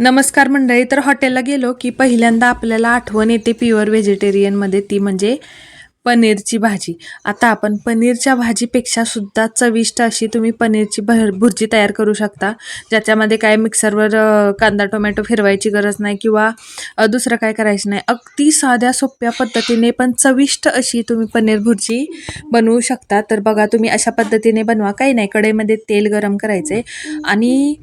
नमस्कार मंडळी तर हॉटेलला गेलो की पहिल्यांदा आपल्याला आठवण येते प्युअर व्हेजिटेरियनमध्ये ती म्हणजे पनीरची भाजी. आता आपण पनीरच्या भाजीपेक्षा सुद्धा चविष्ट अशी तुम्ही पनीरची भर भुर्जी तयार करू शकता. ज्याच्यामध्ये काय मिक्सरवर कांदा टोमॅटो फिरवायची गरज नाही किंवा दुसरं काय करायचं नाही. अगदी साध्या सोप्या पद्धतीने पण चविष्ट अशी तुम्ही पनीर भुर्जी बनवू शकता. तर बघा तुम्ही अशा पद्धतीने बनवा. काही नाही कढईमध्ये तेल गरम करायचे आणि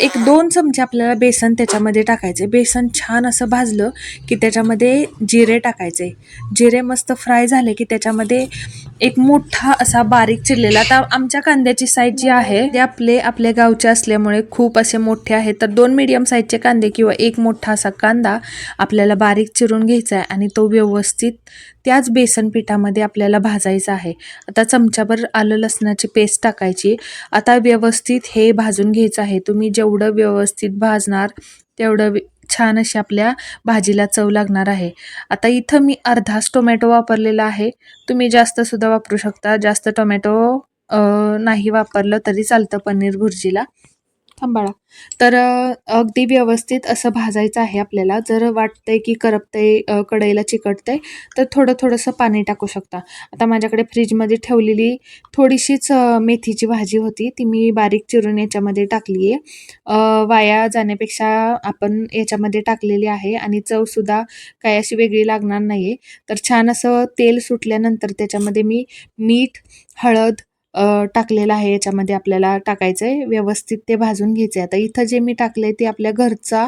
एक दोन चमचे आपल्याला बेसन त्याच्यामध्ये टाकायचे. बेसन छान असं भाजलं की त्याच्यामध्ये जिरे टाकायचे. जिरे मस्त फ्राय झाले की त्याच्यामध्ये एक मोठा असा बारीक चिरलेला आता आमच्या कांद्याची साईज जी आहे ते आपले आपल्या गावचे असल्यामुळे खूप असे मोठे आहेत. तर दोन मिडियम साईजचे कांदे किंवा एक मोठा असा कांदा आपल्याला बारीक चिरून घ्यायचा आहे आणि तो व्यवस्थित त्याच बेसन पिठामध्ये आपल्याला भाजायचा आहे. आता चमच्याभर आलं लसणाची पेस्ट टाकायची. आता व्यवस्थित हे भाजून घ्यायचं आहे. तुम्ही जेवढं व्यवस्थित भाजणार तेवढं छान अशी आपल्या भाजीला चव लागणार आहे. आता इथं मी अर्धाच टोमॅटो वापरलेला आहे. तुम्ही जास्त सुद्धा वापरू शकता. जास्त टोमॅटो नाही वापरलं तरी चालतं पनीर भुर्जीला. थांबाळा. तर अगदी व्यवस्थित असं भाजायचं आहे आपल्याला. जर वाटतंय की करपतंय कढईला चिकटतंय तर थोडं थोडंसं पाणी टाकू शकता. आता माझ्याकडे फ्रीजमध्ये ठेवलेली थोडीशीच मेथीची भाजी होती. ती मी बारीक चिरून याच्यामध्ये टाकली आहे. वाया जाण्यापेक्षा आपण याच्यामध्ये टाकलेली आहे आणि चवसुद्धा काही अशी वेगळी लागणार नाही आहे तर छान असं तेल सुटल्यानंतर त्याच्यामध्ये मी मीठ हळद टाकलेलं आहे याच्यामध्ये आपल्याला टाकायचं आहे व्यवस्थित ते भाजून घ्यायचे आहे आता इथं जे मी टाकलं आहे ते आपल्या घरचा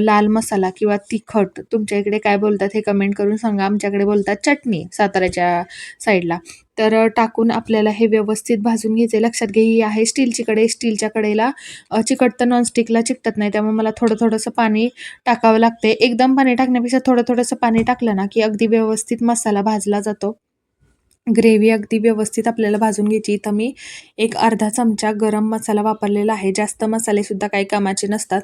लाल मसाला किंवा तिखट तुमच्या इकडे काय बोलतात हे कमेंट करून सांगा. आमच्याकडे बोलतात चटणी साताऱ्याच्या साईडला. तर टाकून आपल्याला हे व्यवस्थित भाजून घ्यायचे लक्षात घे ही आहे स्टीलची कडे स्टीलच्या कडेला चिकट चिकटतं नॉनस्टिकला चिकटत नाही त्यामुळे मला थोडं थोडंसं पाणी टाकावं लागते एकदम पाणी टाकण्यापेक्षा थोडं थोडंसं पाणी टाकलं ना की अगदी व्यवस्थित मसाला भाजला जातो. ग्रेव्ही अगदी व्यवस्थित आपल्याला भाजून घ्यायची. इथं मी एक अर्धा चमचा गरम मसाला वापरलेला आहे. जास्त मसालेसुद्धा काही कामाचे नसतात.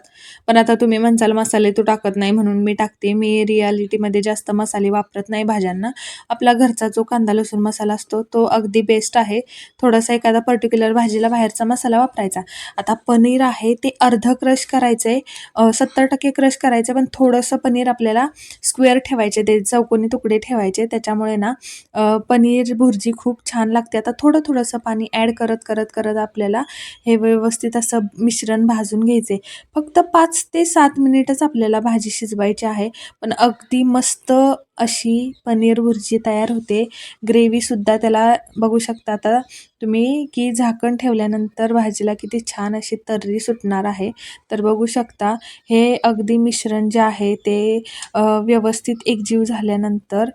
पण आता तुम्ही म्हणसाल मसाले तू टाकत नाही म्हणून मी टाकते. मी रियालिटीमध्ये जास्त मसाले वापरत नाही भाज्यांना. आपला घरचा जो कांदा लसूण मसाला असतो तो अगदी बेस्ट आहे. थोडासा एखादा पर्टिक्युलर भाजीला बाहेरचा मसाला वापरायचा. आता पनीर आहे ते अर्ध क्रश करायचं आहे सत्तर टक्के क्रश करायचं पण थोडंसं पनीर आपल्याला स्क्वेअर ठेवायचे ते चौकोनी तुकडे ठेवायचे. त्याच्यामुळे ना पनीर पनीर भुर्जी खूप छान लागते. आता थोडं थोडंसं पाणी ॲड करत करत करत आपल्याला हे व्यवस्थित असं मिश्रण भाजून घ्यायचे फक्त पाच ते सात मिनिटच आपल्याला भाजी शिजवायची आहे. पण अगदी मस्त अशी पनीर भुर्जी तयार होते. ग्रेव्हीसुद्धा त्याला बघू शकता आता तुम्ही की झाकण ठेवल्यानंतर भाजीला किती छान अशी तर्री सुटणार आहे. तर बघू शकता हे अगदी मिश्रण जे आहे ते व्यवस्थित एकजीव झाल्यानंतर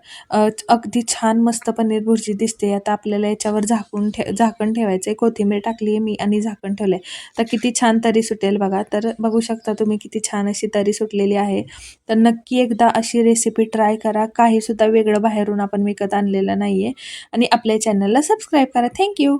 अगदी छान मस्त पनीर भुर्जी दिसते. आता आपल्याला याच्यावर झाकून ठे झाकण ठेवायचं आहे कोथिंबीर टाकली आहे मी आणि झाकण ठेवलं आहे तर किती छान तरी सुटेल बघा. तर बघू शकता तुम्ही किती छान अशी तरी सुटलेली आहे. तर नक्की एकदा अशी रेसिपी ट्राय करा. काहीसुद्धा वेगळं बाहेरून आपण विकत आणलेलं नाहीये. आणि आपल्या चॅनलला सबस्क्राईब करा. थँक्यू